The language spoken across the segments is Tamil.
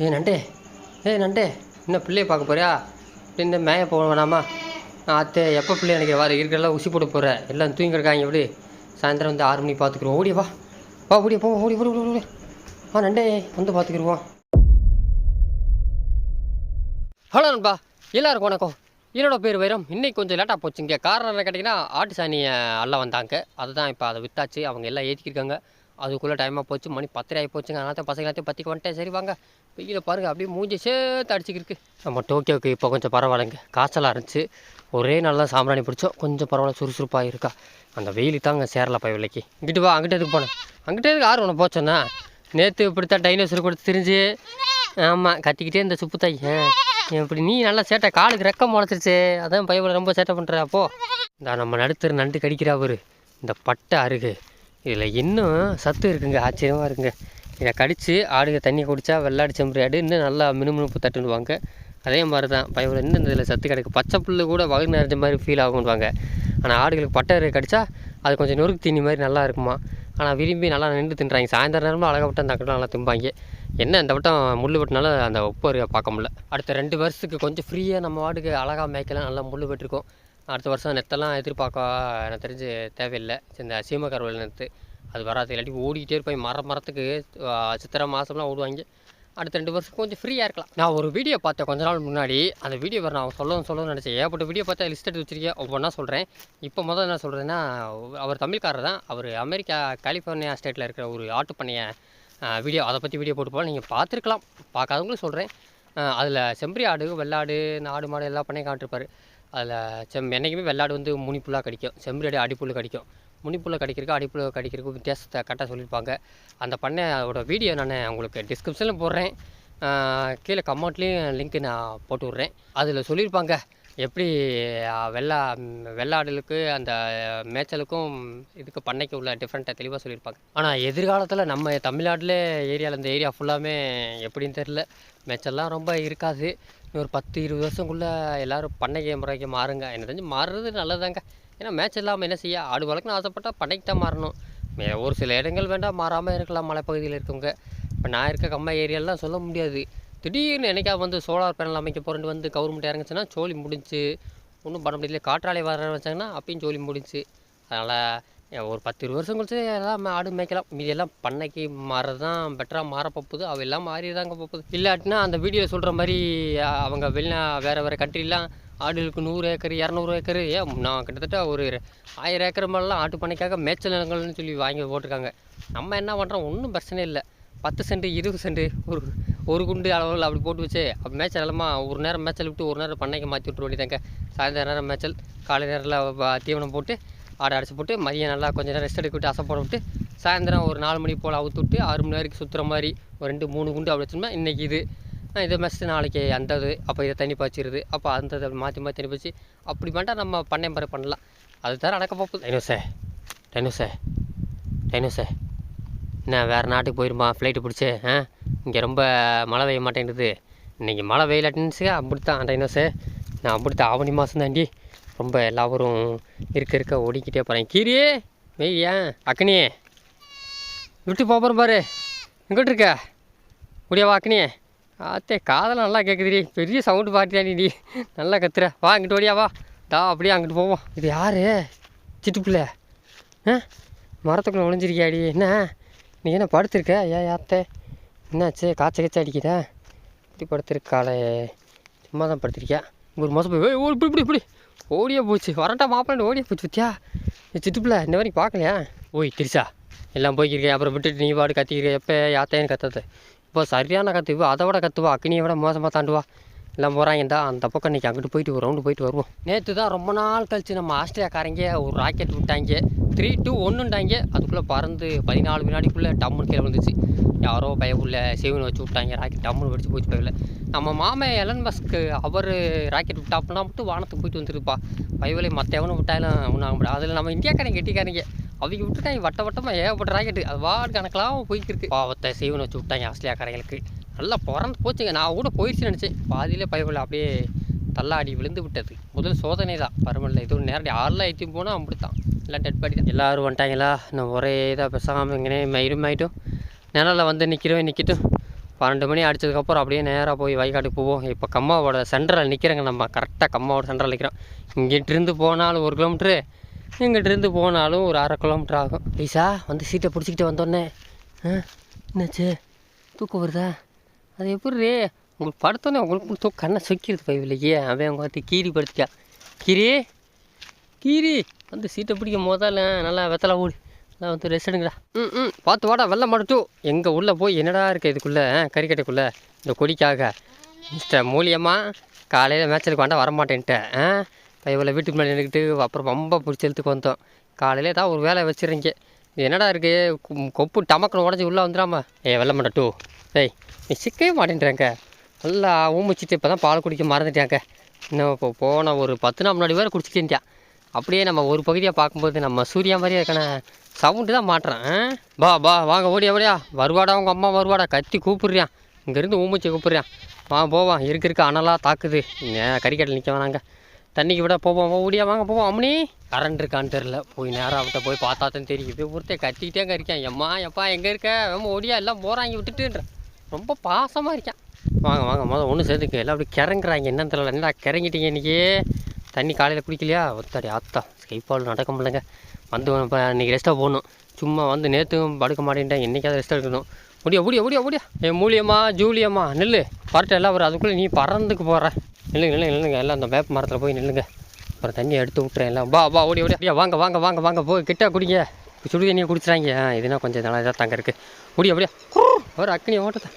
ஏ நண்டே. ஏ நண்டே. என்ன பிள்ளைய பார்க்க போறியா? இந்த மேய போக வேணாமா? அத்தை எப்போ பிள்ளை எனக்கு வர? இருக்கிறதெல்லாம் உசி போட போகிற எல்லாம் தூங்கிருக்காங்க எப்படி? சாயந்தரம் வந்து ஆறு மணிக்கு பார்த்துக்குருவோம். ஓடிய வா. வா ஓடிய போ ஓடி ஓடி ஓடி ஓடி. ஆ நண்டே. வந்து பார்த்துக்குருவோம். ஹலோ நண்பா. எல்லாருக்கும் வணக்கம். என்னோடய பேர் வைரம். இன்னைக்கு கொஞ்சம் லேட்டாக போச்சுங்க. காரணம் என்ன கேட்டிங்கன்னா ஆட்டு சாணியை அள்ள வந்தாங்க. அதுதான் இப்போ அதை விற்றாச்சு அவங்க எல்லாம் ஏற்றிக்கிருக்காங்க அதுக்குள்ளே டைமாக போச்சு. மணி பத்தரை ஆகி போச்சுங்க. அதனால தான் பசங்க எல்லாத்தையும் பற்றிக்கு வந்துட்டேன். சரி வாங்க. வெயில் பாருங்கள் அப்படியே மூஞ்சி சேர்த்து அடிச்சுக்கிருக்கு நம்ம டோக்கியோக்கு இப்போ கொஞ்சம் பரவாயில்லைங்க. காய்ச்சலாக இருந்துச்சு. ஒரே நாள் தான் சாம்பிராணி பிடிச்சோம். கொஞ்சம் பரவாயில்ல சுறுசுறுப்பாக இருக்கா. அந்த வெயில் தாங்க சேரல பை விலைக்கு இங்கிட்டு வா அங்கிட்ட எதுக்கு போனேன் அங்கிட்ட எதுக்கு ஆறு ஒன்று போச்சோன்னா நேற்று இப்படித்தான் டைனோசர் கொடுத்து தெரிஞ்சு ஆமாம் கத்திக்கிட்டே இந்த சுப்பு தாய். இப்படி நீ நல்லா சேட்டை. காலுக்கு ரெக்கம் முளைச்சிருச்சு. அதான் பைபிள் ரொம்ப சேட்டை பண்ணுற அப்போ. இந்த நம்ம நடுத்தர் நண்டு கடிக்கிறா ஒரு இந்த பட்டை அருகு. இதில் இன்னும் சத்து இருக்குங்க ஆச்சரியமாக இருக்குங்க. இதை கடித்து ஆடுகள் தண்ணி குடித்தா வெள்ளாடி செம்பரி ஆடு இன்னும் நல்லா மினுமினுப்பு தட்டுன்னுவாங்க. அதே மாதிரி தான் பயவில் இன்னும் இந்த இதில் சத்து கிடைக்கும் பச்சை புல்லு கூட வகு நிறைஞ்ச மாதிரி ஃபீல் ஆகும்வாங்க ஆனால் ஆடுகளுக்கு பட்டை அருகு அது கொஞ்சம் நொறுக்கு தீனி மாதிரி நல்லா இருக்குமா? ஆனால் விரும்பி நல்லா நின்று தின்றாங்க. சாயந்தரம் நேரமும் அழகாக விட்டு அந்த நல்லா திம்பாங்க. என்ன இந்த வட்டம் முள் வெட்டினால அந்த உப்பு அருகை பார்க்க முடியல. அடுத்த ரெண்டு வருஷத்துக்கு கொஞ்சம் ஃப்ரீயாக நம்ம வாட்டுக்கு அழகாக மேய்க்கலாம். நல்லா முள் வெட்டிருக்கோம். அடுத்த வருஷம் நெத்தெல்லாம் எதிர்பார்க்க எனக்கு தெரிஞ்சு தேவையில்லை. இந்த சீமக்கருவல் நெத்து அது வராது. இல்லாட்டி ஓடிக்கிட்டே போய் மர மரத்துக்கு சித்திரை மாதம்லாம் ஓடுவாங்க. அடுத்த ரெண்டு வருஷம் கொஞ்சம் ஃப்ரீயாக இருக்கலாம். நான் ஒரு வீடியோ பார்த்தேன் கொஞ்ச நாள் முன்னாடி. அந்த வீடியோ வர நான் சொல்லணும் சொல்லணும்னு நினச்சேன். ஏகப்பட்ட வீடியோ பார்த்தா லிஸ்ட் எடுத்து வச்சிருக்கேன் ஒவ்வொன்றா சொல்கிறேன் இப்போ முதல் என்ன சொல்கிறேன்னா அவர் தமிழ்காரர் தான். அவர் அமெரிக்கா கலிஃபோர்னியா ஸ்டேட்டில் இருக்கிற ஒரு ஆட்டு பண்ணைய வீடியோ அதை பற்றி வீடியோ போட்டு போல நீங்கள் பார்த்துருக்கலாம். பார்க்காதவங்களும் சொல்கிறேன் அதில் செம்பரி ஆடு வெள்ளாடு இந்த ஆடு மாடு எல்லா பண்ணையும் காட்டிருப்பார். அதில் செம் என்றைக்குமே வெள்ளாடு வந்து முனிப்புல்லாக கடிக்கும். செம்பரி அடிப்புல் கடிக்கும். முனிப்புள்ள கடிக்கிறதுக்கு அடிப்புள்ள கடிக்கிறதுக்கு வித்தியாசத்தை கரெக்டாக சொல்லியிருப்பாங்க. அந்த பண்ணையோட வீடியோ நான் உங்களுக்கு டிஸ்கிரிப்ஷனில் போடுறேன். கீழே கமெண்ட்லேயும் லிங்க்கு நான் போட்டு விட்றேன். அதில் சொல்லியிருப்பாங்க எப்படி வெள்ளா வெள்ளாடலுக்கு வெள்ளாடுகளுக்கு அந்த மேய்ச்சலுக்கும் இதுக்கு பண்ணைக்கு உள்ள டிஃப்ரெண்ட்டை தெளிவாக சொல்லியிருப்பாங்க. ஆனால் எதிர்காலத்தில் நம்ம தமிழ்நாட்டில் ஏரியாவில் இந்த ஏரியா ஃபுல்லாமே எப்படின்னு தெரில மேய்ச்சல்லாம் ரொம்ப இருக்காது. ஒரு பத்து இருபது வருஷங்குள்ளே எல்லோரும் பண்ணைக்கு முறைக்கு மாறுங்க. எனக்கு தெரிஞ்சு மாறுறது நல்லதாங்க ஏன்னா மேட்ச் இல்லாமல் என்ன செய்ய? ஆடு வளர்க்கணும் ஆசைப்பட்டால் பண்ணைக்கு தான் மாறணும். மே- ஒரு சில இடங்கள் வேண்டாம் மாறாமல் இருக்கலாம் மலைப்பகுதியில் இருக்கவங்க. இப்போ நான் இருக்க கம்மா ஏரியாலாம் சொல்ல முடியாது. திடீர்னு என்னைக்கா வந்து சோலார் பேனல் அமைக்க போகிறேன்னு வந்து கவர்மெண்ட் இறங்குச்சுன்னா சோலி முடிஞ்சு. ஒன்றும் பண்ண முடியல. காற்றாலை வர வச்சாங்கன்னா அப்பயும் ஜோலி முடிஞ்சு. அதனால் ஒரு பத்து இருபது வருஷம் கழிச்சு எல்லாம் ஆடு மேய்க்கலாம். மீதி எல்லாம் பண்ணைக்கு மாறதான் தான் பெட்டராக மாற போகுது. அவ எல்லாம் மாறிதாங்க போகுது. இல்லாட்டினா அந்த வீடியோவில் சொல்கிற மாதிரி அவங்க வெளிநா வேறு வேறு கண்ட்ரிலாம் ஆடுகளுக்கு நூறு ஏக்கர் இரநூறு ஏக்கர் ஏன் நான் கிட்டத்தட்ட ஒரு ஆயிரம் ஏக்கர் மேலாம் ஆட்டு பண்ணைக்காக மேய்ச்சல் நிலங்கள்னு சொல்லி வாங்கி போட்டிருக்காங்க. நம்ம என்ன பண்ணுறோம் ஒன்றும் பிரச்சனை இல்லை. பத்து சென்ட் இருபது சென்ட் ஒரு ஒரு குண்டு அளவில் அப்படி போட்டு வச்சு அப்போ மேய்ச்சல் நிலமா ஒரு நேரம் மேய்ச்சல் விட்டு ஒரு நேரம் பண்ணைக்கு மாற்றி விட்ற வேண்டியதாங்க சாயந்தரம் நேரம் மேய்ச்சல் காலை நேரத்தில் தீவனம் போட்டு ஆடை அடைச்சி போட்டு மதியம் நல்லா கொஞ்சம் நேரம் ரெஸ்ட் எடுக்க விட்டு அசை போட விட்டு சாயந்தரம் ஒரு நாலு மணி போல் அவுத்து விட்டு ஆறு மணி வரைக்கும் சுற்றுற மாதிரி ஒரு ரெண்டு மூணு குண்டு அப்படி வச்சோம்னா இன்றைக்கி இது. இதை மெஸ்ட்டு நாளைக்கு அந்த இது அப்போ இதை தண்ணி பாய்ச்சிருது அப்போ அந்த இதை மாற்றி மாற்றி தண்ணி பாய்ச்சி அப்படி பண்ணிட்டா நம்ம பண்ணை மாதிரி பண்ணலாம். அது தர நடக்க போகுது. டைனோசே டைனோசே டைனோசே என்ன வேறு நாட்டுக்கு போயிருமா? ஃப்ளைட்டு பிடிச்சி ஆ? இங்கே ரொம்ப மழை பெய்ய மாட்டேங்குது. இன்றைக்கி மழை வெயிலாட்டுனுச்சு அப்படித்தான் டைனோஸு நான் அப்படித்தான் ஆவணி மாதம் தாண்டி ரொம்ப எல்லாரும் இருக்க இருக்க ஓடிக்கிட்டே போகிறேன் கீரியே மெய்யா அக்னியே விட்டு போகிறேன் பாரு. எங்கிட்டு இருக்க? முடியாவா அக்னியே ஆத்தே காதெல்லாம் நல்லா கேட்குதுடி பெரிய சவுண்டு பார்ட்டியாடி நீ. நல்லா கத்துற. வா இங்கிட்டு ஓடியா வா. தா அப்படியே அங்கிட்டு போவோம். இது யார்? சிட்டுப்புள்ள ஆ? மரத்துக்குள்ளே ஒளிஞ்சிருக்கியாடி? என்ன? நீ என்ன படுத்துருக்க? ஏன் யாத்தே என்னாச்சு? காய்ச்ச கச்சா அடிக்குதா? இப்படி படுத்துருக்காளே. சும்மா தான் படுத்திருக்கியா ஒரு மாதம் போய் இப்படி இப்படி இப்படி. ஓடியே போச்சு. வரட்டா மாப்பிள்ளை ஓடியே போச்சு பத்தியா? நீ இந்த இன்ன வரைக்கும் பார்க்கலையா? ஓய் திரிசா எல்லாம் போய்க்கிருக்கேன் அப்புறம் விட்டுட்டு நீ பாடு கத்திக்கிறேன் எப்போ யாத்தையும் கத்தது. இப்போ சரியான கத்துவா அதை விட கத்துவா. அக்னியை விட மோசமாக தாண்டுவா எல்லாம் போகிறாங்க அந்த பக்கம் இன்றைக்கி அங்கிட்டு போயிட்டு ஒரு ரவுண்டு போயிட்டு வருவோம். நேற்று தான் ரொம்ப நாள் கழிச்சு நம்ம ஆஸ்திரேலியாக்காரங்க ஒரு ராக்கெட் விட்டாங்க. த்ரீ டூ ஒன்றுண்டாங்க அதுக்குள்ளே பறந்து பதினாலு வினாடிக்குள்ளே டம்முன்னு கீழே யாரோ பயவுள்ள சேவன் வச்சு விட்டாங்க ராக்கெட் டம்முன்னு வெடிச்சு போச்சு பயவில் நம்ம மாமன் எலன் மஸ்க்கு அவர் ராக்கெட் விட்டாப்புனா மட்டும் வானத்துக்கு போயிட்டு வந்துருப்பா. பயவிலை மற்ற எவனும் விட்டாலும் ஒன்றும் ஆக முடியாது. அதில் நம்ம இந்தியாக்காரங்க கெட்டிக்காரங்க. அவங்க விட்டுட்டாங்க வட்ட வட்டமாக ஏகப்பட்ட ராக்கெட்டு. அது வாடு கணக்கெல்லாம் போய்க்கிருக்கு பாவத்தை சேவன் வச்சு விட்டாங்க ஆஸ்திரேலியாக்காரங்களுக்கு. நல்லா பிறந்து போச்சுங்க. நான் கூட போயிடுச்சுன்னு நினச்சேன். பாதியிலே பயவில் அப்படியே தள்ளாடி விழுந்து விட்டது. முதல் சோதனை தான் பரவாயில்ல இது ஒரு நேரடி ஆள்லாம் ஏற்றி போனால் அப்படித்தான். எல்லாம் டெட் பாடி தான். எல்லோரும் வந்துட்டாங்களா? இன்னும் ஒரே இதாக பேசாமல் இங்கே மயிரும் ஆகிட்டும் நிழலில் வந்து நிற்கிறவன் நிற்கட்டும் பன்னெண்டு மணி அடிச்சதுக்கப்புறம் அப்படியே நேராக போய் வயக்காட்டுக்கு போவோம். இப்போ கம்மாவோட சென்டரில் நிற்கிறேங்க நம்ம. கரெக்டாக கம்மாவோட சென்டரில் நிற்கிறோம் இங்கிட்டிருந்து போனாலும் ஒரு கிலோமீட்ரு இங்கிட்டிருந்து போனாலும் ஒரு அரை கிலோமீட்டர் ஆகும். ப்ளீஸா வந்து சீட்டை பிடிச்சிக்கிட்டு வந்தோடனே ஆ என்னாச்சு? தூக்கம் வருதா? அது எப்படி உங்களுக்கு படுத்தோன்னே உங்களுக்கு தூக்கம். கண்ணை சொக்கிறது பைவில்லையே அவன் உங்கள் பார்த்து கீரி படுத்துக்கா கீரி கீரி வந்து சீட்டை பிடிக்கும் முதல்ல நல்லா வெத்தலை ஓடி நான் வந்து ரெஸ்ட் எடுங்கடா. ம் ம். பார்த்து வாடா வெள்ளை மாட்டட்டும் எங்கள் உள்ளே போய் என்னடா இருக்குது இதுக்குள்ளே கறிக்கட்டைக்குள்ளே இந்த கொடிக்காக. மிஸ்டர் மூலியமாக காலையில் மேட்சலுக்கு வேண்டாம் வரமாட்டேன்ட்டேன். ஆ பையவில் வீட்டுக்கு மேலே நின்றுக்கிட்டு அப்புறம் ரொம்ப பிடிச்சி இழுத்துக்கு வந்தோம். காலையில் ஏதாவது ஒரு வேலை வச்சுருங்க என்னடா இருக்குது கொப்பு டமக்குன்னு உடஞ்சி உள்ளே வந்துடாமா. ஏ வெள்ளை டூ. ஏய் நீ சிக்கவே மாட்டேன்றாங்க. நல்லா ஊமிச்சிட்டு இப்போ தான் பால் குடிக்க மறந்துட்டாங்க இன்னும் இப்போ போன ஒரு பத்து நாள் முன்னாடி வேறு குடிச்சிட்டேன்ட்டான் அப்படியே நம்ம ஒரு பகுதியாக பார்க்கும்போது நம்ம சூர்யா மாதிரியே இருக்கான சவுண்டு தான் மாட்டுறேன் ஆ? பா பா வாங்க ஓடியா ஓடியா. வருவாடா உங்கள் அம்மா வருவாடா. கத்தி கூப்பிட்றியான் இங்கேருந்து ஊமிச்சு கூப்பிட்றியான் வா போவான் இருக்க இருக்க. அனலாக தாக்குது. இங்கே கறிக்கட்டில் நிற்க வேணாங்க. தண்ணிக்கு விட போவோம் ஓடியா வாங்க போவோம் அம்மனி கரண்ட் இருக்கான்னு தெரில போய் நேராக அவட்ட போய் பார்த்தா தான் தெரியுது. ஒருத்தர் ஒருத்தன் கத்திக்கிட்டே இருக்கேன். எம்மா எப்பா எங்கே இருக்க? வேமா ஓடியா? எல்லாம் போகிறாங்க விட்டுட்டுன்ற. ரொம்ப பாசமாக இருக்கேன். வாங்க வாங்க. முதல் ஒன்று சேர்த்துக்கு. எல்லாம் அப்படி கிறங்குறாங்க. என்னன்னு தெரியல. என்னடா கிறங்கிட்டீங்க இன்றைக்கி தண்ணி காலையில் குடிக்கலையா? ஒத்தாடி ஆத்தா. ஸ்கைப்பால் நடக்க முடியலங்க. வந்து இப்போ இன்றைக்கி ரெஸ்ட்டாக போகணும் சும்மா வந்து நேற்றும் படுக்க மாட்டேன்ட்டேன். என்றைக்காவது ரெஸ்ட் எடுக்கணும். முடியா முடியா முடியா முடியா. என் மூலியம்மா ஜூலியம்மா நில்லு. பரட்டை எல்லாம் வரும். அதுக்குள்ளே நீ பறந்துக்கு போகிற நில்லுங்க நில்லுங்க நில்லுங்க. எல்லாம் அந்த வேப்ப மரத்தில் போய் நில்லுங்க. அப்புறம் தண்ணியை எடுத்து விட்றேன் எல்லாம். வா வா ஓடி அப்படியா வாங்க வாங்க வாங்க வாங்க. போய் கிட்டே குடிங்க. சுடு தண்ணியை குடிச்சிடாங்க. இதுனா கொஞ்சம் நல்லா இதாக தாங்க இருக்குது முடியா அப்படியா ஒரு அக்னி ஓட்டத்தை.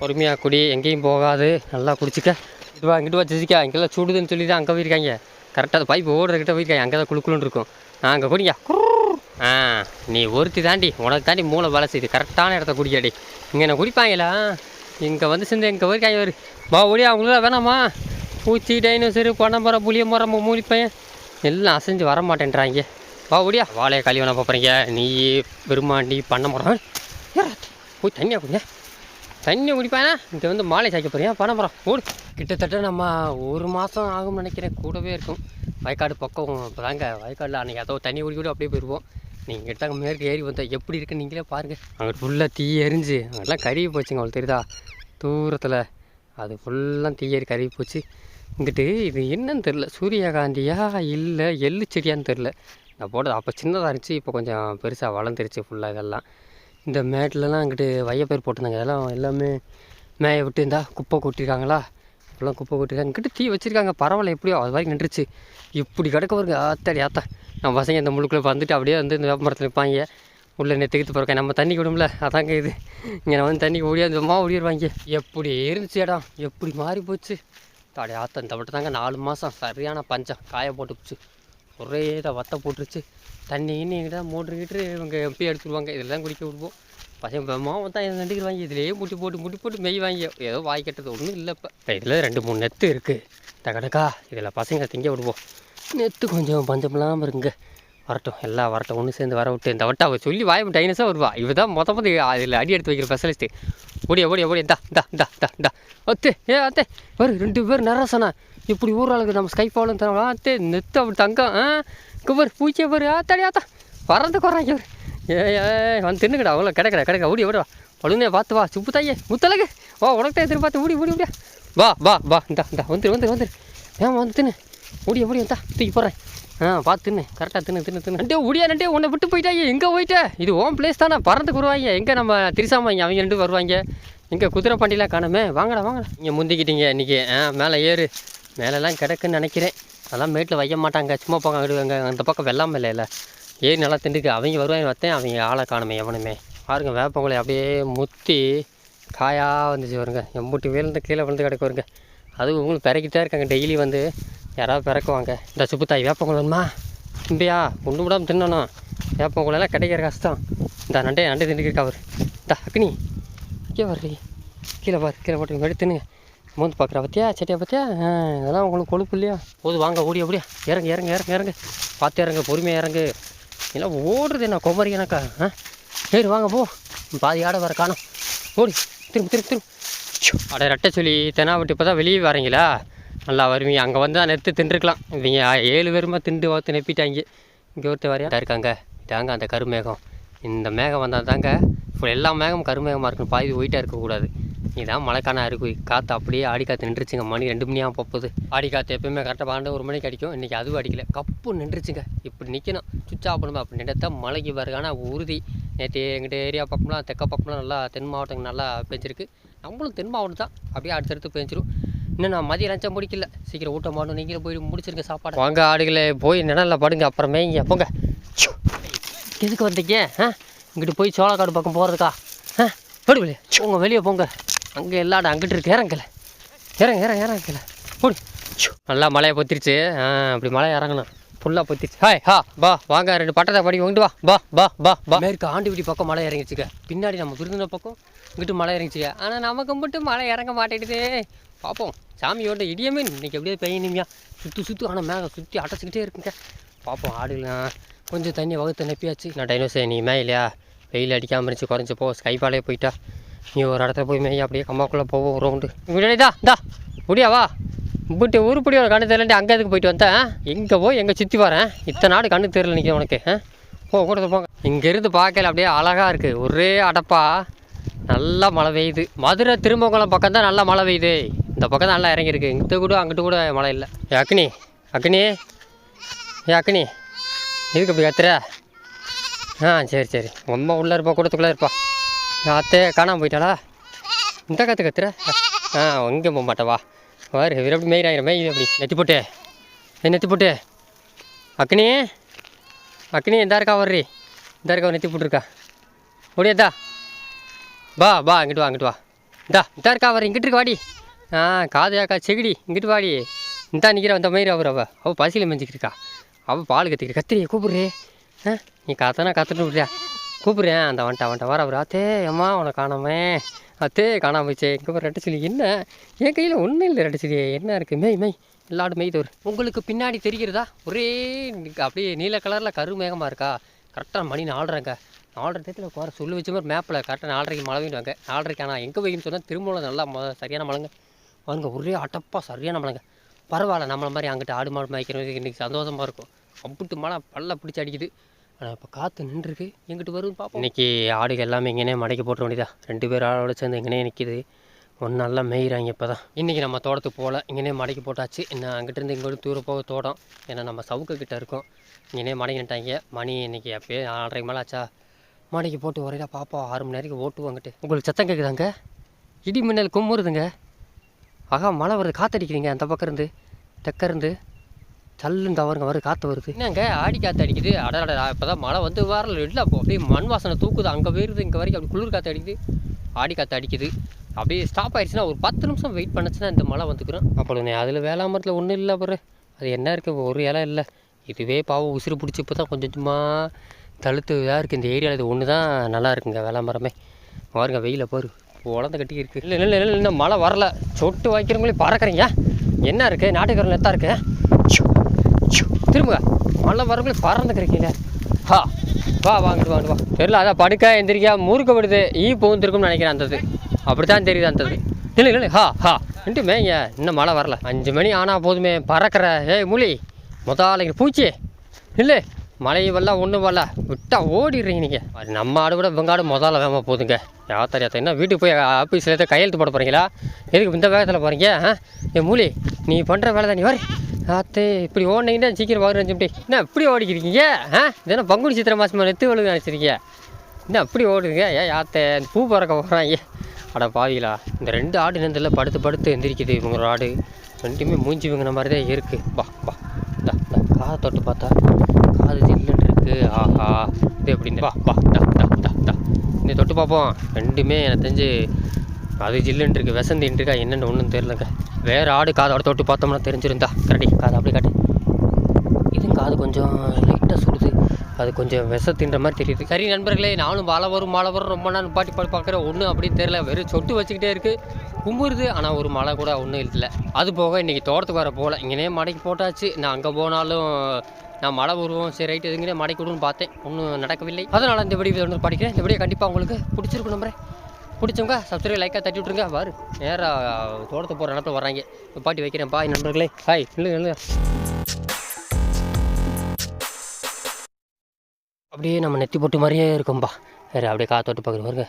பொறுமையாக குடி. எங்கேயும் போகாது. நல்லா குடிச்சிக்க. இங்கிட்டு வா இங்கிட்டு வா ஜெசிக்கா இங்கெல்லாம் சுடுதுன்னு சொல்லி தான் அங்கே போயிருக்காங்க. கரெக்டாக பைப் ஓடுறதுக்கிட்ட போயிருக்காங்க. அங்கே தான் குழுக்குழுன்னு இருக்கும். நான் அங்கே குடிங்க ஆ நீ ஒருத்தி தாண்டி உனக்கு தாண்டி மூளை வேலை செய்யுது கரெக்டான இடத்த குடிக்காடி. இங்கே என்ன குடிப்பாங்களா? இங்கே வந்து சேர்ந்து இங்கே போயிருக்காங்க ஒரு மா ஒடியா அவங்கள வேணாமா? பூச்சி டைனோசரு பனமரம் புளிய மரம் மூலி பையன் எல்லாம் அசைஞ்சு வர மாட்டேன்றாங்க வா ஒடியா வாழையை கழுவி வேணா பார்க்குறீங்க நீ பெருமாண்டி பண்ண மரம் போய் தண்ணியாக குடிங்க. தண்ணி குடிப்பானா? இங்கே வந்து மாலை சாய்க்க போறியா? போகிறோம் ஓடு. கிட்டத்தட்ட நம்ம ஒரு மாதம் ஆகும்னு நினைக்கிறேன். கூடவே இருக்கும். வயக்காடு பக்கம் இப்போ தாங்க. வயக்காடில் அன்றைக்கி அதோ தண்ணி குடி கூட அப்படியே போயிடுவோம் நீங்கள் கிட்ட மேற்கு ஏறி வந்தால் எப்படி இருக்குன்னு நீங்களே பாருங்கள் அங்கே ஃபுல்லாக தீ எரிஞ்சு அங்கெல்லாம் கருவி போச்சுங்க உங்களுக்கு தெரியுதா? தூரத்தில். அது ஃபுல்லாக தீ ஏறி கருகி போச்சு. இங்கிட்டு இது என்னன்னு தெரில சூரியகாந்தியா இல்லை எள்ளு செடியான்னு தெரில நான் போட்டது அப்போ சின்னதாக இருந்துச்சு. இப்போ கொஞ்சம் பெருசாக வளர்ந்துருச்சு ஃபுல்லாக இதெல்லாம். இந்த மேட்லலாம் அங்கிட்டு வையப்பயிர் போட்டிருந்தாங்க. எல்லாம் எல்லாமே மேய விட்டு இருந்தால் குப்பை கொட்டிருக்காங்களா? இப்போலாம் குப்பை கொட்டிருக்காங்க இங்கிட்ட தீ வச்சுருக்காங்க. பரவாயில்ல எப்படியோ அது வரைக்கும் நின்றுச்சு. இப்படி கிடக்க வருங்க ஆத்தாடி ஆத்தா. நம்ம பசங்க இந்த முழுக்குள்ளே வந்துட்டு அப்படியே வந்து இந்த வேப்பமரத்தில் நிற்பாங்க உள்ளே நெத்துக்கிட்டு போகிறக்க நம்ம தண்ணி விடும்ல. அதாங்க இது. இங்கே நான் வந்து தண்ணி ஓடியாந்துமா ஓடிடுவாங்க எப்படி இருந்துச்சு இடம் எப்படி மாறி போச்சு தாடி ஆத்தா இந்த மட்டும் தாங்க நாலு மாதம் சரியான பஞ்சம். காய போட்டு ஒரே இதை வத்த போட்டுருச்சு. தண்ணி இன்னி எங்கிட்ட மோட்ரு கீட்ரு இவங்க எப்படி எடுத்துருவாங்க. இதில் தான் குடிக்க விடுவோம். பசங்க பெம்மா தான் இதை நண்டுக்குவாங்க இதுலேயே முட்டி போட்டு முட்டி போட்டு மெய் வாங்கி ஏதோ வாய் கட்டது ஒன்றும் இல்லை இப்போ. இப்போ இதில் ரெண்டு மூணு நெத்து இருக்குது தகடக்கா இதில் பசங்க திங்க விடுவோம். நெத்து கொஞ்சம் பஞ்சமில்லாமல் இருங்க. வரட்டும் எல்லாம் வரட்டும். ஒன்று சேர்ந்து வர விட்டு இந்த வட்டம் அவள் சொல்லி வாய் டைனஸாக வருவா. இவ தான் மொத்த மொத்த அதில் அடி எடுத்து வைக்கிற ஸ்பெஷலிஸ்ட்டு ஓடியா ஓடியா ஓடியா தா தா தா தா தா அத்தே ஏ அத்தே. ஒரு ரெண்டு பேர் நரசனா. இப்படி ஊராளுக்கு நம்ம ஸ்கை பாலும் தரோம் அத்தே நெத்து அப்படி தங்கம். ஆ குவர் பூச்சியை பாரு. ஆத்தாடி ஆத்தா பறந்து குறாங்க இவர். ஏ ஏ வந்து தின்னுக்கடா அவ்வளோ கிடைக்கடா கிடைக்க. ஓடி ஓடுவா பழுனே பார்த்து வா. சுப்பு தாயே முத்தலகு வா உனக்கு தான் எதிர்பார்த்து ஓடி ஓடி ஓடியா. வா வா வா. இந்தா இந்தா வந்துரு வந்துரு வந்துரு ஏன் வந்து தின்னு. ஓடிய ஓடி வந்தா. தூக்கி போடுறேன். ஆ பார்த்து தின்னு. கரெக்டாக தின்னு தின்னு தின்னு. நண்டே ஓடியா நண்டே உன்னை விட்டு போயிட்டாயே. எங்கே போயிட்ட? இது ஓன் பிளேஸ் தானே. பறந்து வருவாங்க எங்கே நம்ம திரிசாமாங்க அவங்க ரெண்டு வருவாங்க. எங்கே குதிரை பண்டிலாம் காணுமே. வாங்கடா வாங்கடா. நீங்கள் முந்திக்கிட்டீங்க இன்றைக்கி ஆ மேலே ஏறு. மேலெலாம் கிடக்குன்னு நினைக்கிறேன். அதெல்லாம் மேட்டில் வைக்க மாட்டாங்க. சும்மா பக்கம் விடுவாங்க அந்த பக்கம் வெள்ளாமல் இல்லை ஏறி நல்லா திண்டுக்கு அவங்க வருவாங்க வத்தேன் அவங்க ஆளை காணுமே எவனுமே. பாருங்க வேப்பங்குளை அப்படியே முத்தி காயாக வந்துச்சு வருங்க எம்பூட்டி விழுந்து கீழே விழுந்து கிடக்கு வருங்க அதுவும் உங்களுக்கு பிறக்கிட்டே இருக்காங்க. டெய்லி வந்து யாராவது பிறக்குவாங்க. இந்த சுப்புத்தாய் வேப்பங்குளை வேணுமா? ஒன்று விடாமல் தின்னணும். வேப்பங்குளைலாம் கிடைக்கிற கஷ்டம். இந்த நண்டே நண்டை திண்டுக்கிருக்கா அவர் இந்த அக்னி. இங்கே வர்றீ கீழே பாரு கீழே போட்டு எடுத்துனுங்க மூந்து பார்க்குற பத்தியா செட்டியா பத்தியா இதெல்லாம் உங்களுக்கு கொழுப்பு இல்லையா? போது வாங்க ஓடி ஓடியா இறங்கு இறங்கு இறங்கு இறங்கு. பார்த்து இறங்கு பொறுமையாக இறங்கு. எல்லாம் ஓடுறது என்ன குமரி எனக்கா? ஆ? சரி வாங்க போ. பாதி ஆட வர காணும். ஓடி திரும்ப திரும்ப திரும்ப. அட ரெட்டை சொல்லி தெனாவட்டி இப்போ தான் வெளியே வரீங்களா? நல்லா வருவீங்க அங்கே வந்து தான் நிறுத்து தின்றுக்கலாம் இவங்க ஏழு பேருமா திண்டு பார்த்து நெப்பிட்டாங்க. இங்கே ஒருத்தர் வரையா இருக்காங்க. இதாங்க அந்த கருமேகம். இந்த மேகம் வந்தால் தாங்க இப்போ எல்லா மேகமும் கருமேகமாக இருக்கணும் பாதி ஒயிட்டாக இருக்கக்கூடாது. இதான் மழைக்கான அறிகுறி. காற்று அப்படியே ஆடி காற்று நின்றுச்சுங்க. மணி ரெண்டு மணியாக போகுது. ஆடி காற்று எப்பயுமே கரெக்டாக பன்னெண்டு ஒரு மணிக்கு அடிக்கும். இன்றைக்கி அதுவும் அடிக்கல. கப்பு நின்றுச்சுங்க. இப்படி நிற்கணும் சுவிட்ச் ஆஃப் பண்ணும்? அப்படி நின்றா மழைக்கு வருகான உறுதி நேற்று எங்கிட்ட ஏரியா பக்கம்லாம் தெக்க பக்கம்லாம் நல்லா தென் மாவட்டங்கள் நல்லா பெஞ்சிருக்கு. நம்மளும் தென் மாவட்டம் தான். அப்படியே அடுத்தடுத்து பெஞ்சிரும். இன்னும் நான் மதியம் லஞ்சம் முடிக்கல. சீக்கிரம் ஊட்ட மாட்டோம். நீங்களும் போய் முடிச்சிருங்க சாப்பாடு. வாங்க ஆடுகளே. போய் நிழலில் படுங்க. அப்புறமே இங்கே போங்க. எதுக்கு வந்தீங்க? ஆ? இங்கிட்டு போய் சோளக்காடு பக்கம் போகிறதுக்கா ஆ? போடுவில்லையே உங்கள் வெளியே போங்க. அங்கே எல்லாடும் அங்கிட்டு இருக்கு. இறங்கல இறங்க இறங்க இறங்கல போடு. நல்லா மழையை பொத்திருச்சு. ஆ அப்படி மழை இறங்கணும். ஃபுல்லாக பொத்திருச்சு. ஹாய் ஹா பா வாங்க ரெண்டு பட்டத்தை படி வாங்கிட்டு வா. பா பா பா பா. மேற்கு ஆண்டிவிடி பக்கம் மழை இறங்கிச்சுக்க. பின்னாடி நம்ம விருந்தினர் பக்கம் இங்கிட்டு மழை இறங்கிச்சுக்க. ஆனால் நமக்கு மட்டும் மழை இறங்க மாட்டேங்குது. பார்ப்போம் சாமியோட இடியமே இன்னைக்கு எப்படியே பெய்யணுமியா சுற்றி சுற்றி ஆனால் மேலே சுற்றி அடைச்சிக்கிட்டே இருக்குங்க. பார்ப்போம் ஆடுலாம் கொஞ்சம் தண்ணி வகுத்து நப்பியாச்சு. நான் டைனோசே நீ மேலையா வெயில் அடிக்காமல் இருந்துச்சு குறைஞ்சி போ. ஸ்கைபாலே போயிட்டா. நீ ஒரு இடத்துல போய் மேய் அப்படியே கம்மாக்குள்ளே போவோம் ரவுண்டு இப்படி தா தா முடியா வா. இப்படி உருப்படி ஒரு கண்ணு தெரியல அங்கே எதுக்கு போயிட்டு வந்தேன் எங்கே போய் எங்கே சுற்றி வரேன் இத்தனை நாடு கண்ணு தெரியல நிற்க உனக்கு போ கூட போங்க. இங்கேருந்து பார்க்கல அப்படியே அழகாக இருக்குது ஒரே அடப்பா. நல்லா மழை பெய்யுது. மதுரை திருமங்கலம் பக்கம் தான் நல்லா மழை பெய்யுது. இந்த பக்கம் தான் நல்லா இறங்கியிருக்கு. இங்கிட்ட கூட அங்கிட்டு கூட மழை இல்லை. ஏ அக்னி அக்னி. ஏ அக்னி. எதுக்கு அப்படி கத்துற? ஆ சரி சரி. ரொம்ப உள்ளே இருப்பா கூடத்துக்குள்ளே இருப்பா அத்தே காணாமல் போயிட்டாளா? இந்த கற்று கத்துற? ஆ எங்கே போக மாட்டேவா வாரு இவர் எப்படி மெயிராயிரம் மெய் எப்படி? நெத்தி போட்டு. ஏ நெத்தி போட்டு. அக்னி அக்னி எந்த இருக்கா வர்றி. இந்த இருக்கா நெத்தி போட்டுருக்கா. முடியாதா வா வா இங்கிட்டு வா இங்கிட்டு வா. இந்தா இந்த இருக்கா வர இங்கிட்டு இருக்கு வாடி. ஆ காது அக்கா செகிடி. இங்கிட்டு வாடி. இந்தா நிற்கிற அந்த மயிர் அவர் அவ. அவள் பசியில் மெஞ்சிக்கிட்டு இருக்கா. அவள் பால் கத்திக்கிட்டு கத்திரி கூப்பிடுறே. ஆ நீ காத்தானா கத்துட்டு விட்றியா கூப்பிடுறேன். அந்த வந்துட்டா வந்துட்டா வர அவர் அத்தே அம்மா உனக்கு காணாமே. அத்தே காணாம போச்சே இங்கே ஒரு ரெட்டை சிலி என்ன? என் கையில் ஒன்றும் இல்லை ரெட்டை சொல்லி. என்ன இருக்குது மெய் மெய். எல்லாடும் மெய் ஒரு உங்களுக்கு பின்னாடி தெரிகிறதா? ஒரே அப்படியே நீல கலரில் கருமேகமாக இருக்கா? கரெக்டாக மணி நாலரைங்க நாலரை டயத்தில் குறை சொல்லி வச்ச மாதிரி மேப்பில் கரெக்டாக நாலரைக்கு மழை பெய்யுவாங்க நாலரைக்கு ஆனால் எங்கே பெய்யுன்னு சொன்னால் திருமூலம் நல்லா ம சரியான மழைங்க. வாங்க ஒரே அட்டப்பா சரியான மழைங்க. பரவாயில்ல நம்மளை மாதிரி அங்கிட்ட ஆடு மாடு மேய்க்கிறவங்க இன்றைக்கி சந்தோஷமாக இருக்கும். அம்பிட்டு மழை பல்ல பிடிச்சி அடிக்குது. ஆனால் இப்போ காற்று நின்றுருக்கு. எங்கிட்டு வரும் பார்ப்போம் இன்றைக்கி ஆடுகள் எல்லாமே இங்கேனே மடக்கி போட்ட வேண்டியதா ரெண்டு பேர் ஆளோட சேர்ந்து எங்கேனே நிற்கிது ஒன்று நல்லா மேய்கிறாங்க இப்போ தான் இன்றைக்கி நம்ம தோட்டத்துக்கு போகல. இங்கேனே மடக்கி போட்டாச்சு. இன்னும் அங்கிட்டிருந்து இங்கோடு தூர போக தோட்டம். ஏன்னா நம்ம சவுக்கு கிட்டே இருக்கோம். இங்கேனே மடக்கி நிட்டாங்க மணி இன்றைக்கி அப்பயே நாலரை மேலே ஆச்சா. மடைக்கு போட்டு ஒரேடா பாப்பா ஆறு மணி நேரம் ஓட்டு வாங்கிட்டு உங்களுக்கு சத்தம் கேட்குதாங்க இடி மின்னல் கும்முறுதுங்க. ஆகா மழை வருது. காற்றடிக்கிறீங்க அந்த பக்கம் இருந்து தெக்க இருந்து. சல்லுன்னு தவறுங்க வருது காற்று வருது. என்னங்க ஆடி காற்று அடிக்குது. அடடா இப்போ தான் மழை வந்து வரல. இல்லை அப்போ அப்படியே மண் வாசனை தூக்குது. அங்கே போயிருது இங்கே வரைக்கும் அப்படி குளிர் காற்று அடிக்குது. ஆடி காற்று அடிக்குது. அப்படியே ஸ்டாப் ஆயிடுச்சுன்னா ஒரு பத்து நிமிஷம் வெயிட் பண்ணுச்சுன்னா இந்த மழை வந்துக்கிறோம். அப்புறம் அதில் வேளாமரத்தில் ஒன்றும் இல்லை அப்புறம் அது என்ன இருக்குது ஒரு இலை இல்லை. இதுவே பாவம் உசுறு பிடிச்சி இப்போ தான் கொஞ்சம் சும்மா தழுத்து இதாக இருக்குது இந்த ஏரியாவில் இது ஒன்று தான் நல்லா இருக்குங்க வேளாமரமே. பாருங்க வெயில பாரு. உடந்த கட்டி இருக்குது இல்லை இல்லை இல்லை இன்னும் மழை வரல. சொட்டு வாய்க்கிறவங்களே பறக்கிறீங்க. என்ன இருக்குது நாட்டுக்காரன் எத்தா இருக்குது திரும்புங்க. மழை வரக்குள்ளே பறந்துக்கிறீங்களே ஹா வா வாங்கிட்டு வாங்கிட்டு வா தெரியல அதான் படுக்க எந்திரிக்கா முறுக்க விடுது ஈ பூந்துருக்கும்னு நினைக்கிறேன் அந்தது அப்படி தான் தெரியுது அந்தது இல்லை இல்லை ஹா ஹா. இன்ட்டு மேங்க இன்னும் மழை வரல. அஞ்சு மணி ஆனால் போதுமே பறக்கிற ஏய் மூலி முதலாளிங்க பூச்சி. இல்லை மழை வரல ஒன்றும் வரல. விட்டா ஓடிடுறீங்க நீங்கள் நம்ம ஆடு விட இவங்க ஆடு முதல்ல வேகமாக போதுங்க யாத்தர் யாத்தர் என்ன வீட்டுக்கு போய் ஆஃபீஸில் ஏதாவது கையெழுத்து போட போகிறீங்களா எதுக்கு இந்த வேகத்தில் போகிறீங்க ஆ? ஏ மூலி நீ பண்ணுற வேலை தான் நீ வர. ஆத்தே இப்படி ஓடினீங்கன்னா சீக்கிரம் வரும் அஞ்சு என்ன இப்படி ஓடிக்கிறீங்க? ஆ? இதென்ன பங்குனி சித்திரை மாதமாக நெத்து விழுது நினச்சிருக்கீங்க என்ன அப்படி ஓடுதுங்க? ஏன் ஆத்தே அந்த பூ பறக்க போகிறாங்க அட பாவிகளா இந்த ரெண்டு ஆடு நெந்தில் படுத்து படுத்து எந்திரிக்குது இவங்க ஒரு ஆடு. ரெண்டுமே மூஞ்சி இவங்கின மாதிரி தான் இருக்குது பா பா இந்த காதை தொட்டு பார்த்தா காது ஜில்லுன்னு இருக்கு. ஆஹா இது எப்படின்னு. பா பா டா டா டா டா இந்த தொட்டு பார்ப்போம். ரெண்டுமே எனக்கு தெரிஞ்சு அது ஜில்லுன்னு இருக்கு. விசந்தின்னு இருக்கா என்னென்னு ஒன்றும் தெரிலங்க வேறு ஆடு காதோட தொட்டு பார்த்தோம்னா தெரிஞ்சிருந்தா. கரடி காது அப்படி காட்டு. இதுங்க காது கொஞ்சம் லைட்டாக சுடுது. அது கொஞ்சம் விஷ தின்ற மாதிரி தெரியுது. சரி நண்பர்களே நானும் மழை வரும் மழை வரும் ரொம்ப நாள் பாட்டி பாட்டு பார்க்குறேன் ஒன்றும் அப்படின்னு தெரியல. வெறும் சொட்டு வச்சுக்கிட்டே இருக்குது கும்புறுது ஆனால் ஒரு மழை கூட ஒன்றும் இல்லை. அது போக இன்றைக்கி தோட்டத்துக்கு வர போகல இங்கேனே மடைக்கு போட்டாச்சு. நான் அங்கே போனாலும் நான் மழை வருவோம் சரி ரைட்டு எதுங்கனே மடைக்கு விடுன்னு பார்த்தேன். ஒன்றும் நடக்கவில்லை. அதனால் இந்த வீடியோ ஒன்று படிக்கிறேன். இந்த வீடியோ கண்டிப்பாக உங்களுக்கு பிடிச்சிருக்கும் நம்புறேன் பிடிச்சவங்க சப்ஸ்கிரைப் லைக்காக தட்டி விட்ருங்க பாரு நேராக தோட்டத்தை போகிற இடத்துல வர்றாங்க. பாட்டி வைக்கிறேன் பாய் நண்பர்களே. ஹாய் இல்லை இல்லை அப்படியே நம்ம நெத்தி போட்டு மாதிரியே இருக்கும்பா. வேறு அப்படியே காற்று தொட்டு பார்க்குற பாருங்க.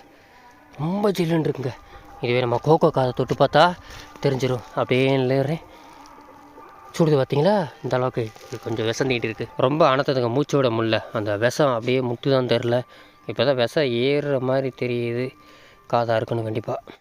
ரொம்ப ஜில்லுன்னு இருக்குங்க. இதுவே நம்ம கோகோ காதை தொட்டு பார்த்தா தெரிஞ்சிடும் அப்படியே நிலையிறேன் சுடுது பார்த்தீங்களா? இந்த அளவுக்கு கொஞ்சம் விசந்திக்கிட்டு இருக்குது ரொம்ப அனத்ததுங்க மூச்சு விட முடில அந்த விஷம் அப்படியே முட்டு தான் தெரில இப்போ தான் விஷம் ஏறுற மாதிரி தெரியுது. காதாக இருக்கணும் கண்டிப்பாக